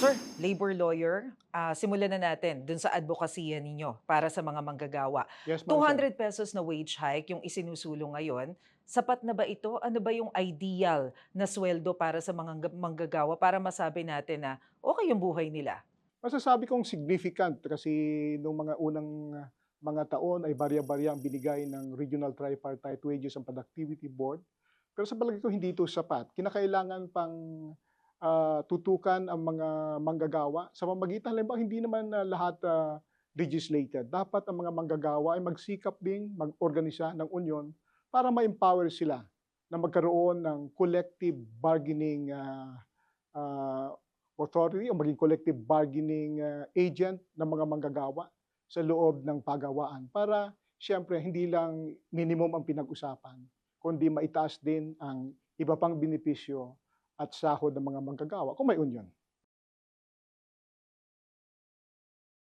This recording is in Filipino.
Sir, labor lawyer, ah, simulan na natin dun sa advokasya ninyo para sa mga manggagawa. Yes, ma'am, sir. 200 pesos na wage hike yung isinusulong ngayon. Sapat na ba ito? Ano ba yung ideal na sweldo para sa mga manggagawa para masabi natin na okay yung buhay nila? Masasabi kong significant kasi nung mga unang mga taon ay barya-barya ang binigay ng Regional Tripartite Wages and Productivity Board. Pero sa palagi ko hindi ito sapat. Kinakailangan pang ah, tutukan ang mga manggagawa sa pamamagitan halimbawa hindi naman na lahat ah, legislated. Dapat ang mga manggagawa ay magsikap ding mag-organisa ng union para ma-empower sila na magkaroon ng collective bargaining ah, ah, authority o maging collective bargaining ah, agent ng mga manggagawa sa loob ng pagawaan para siyempre hindi lang minimum ang pinag-usapan kundi maitaas din ang iba pang benepisyo at sahod ng mga manggagawa kung may union.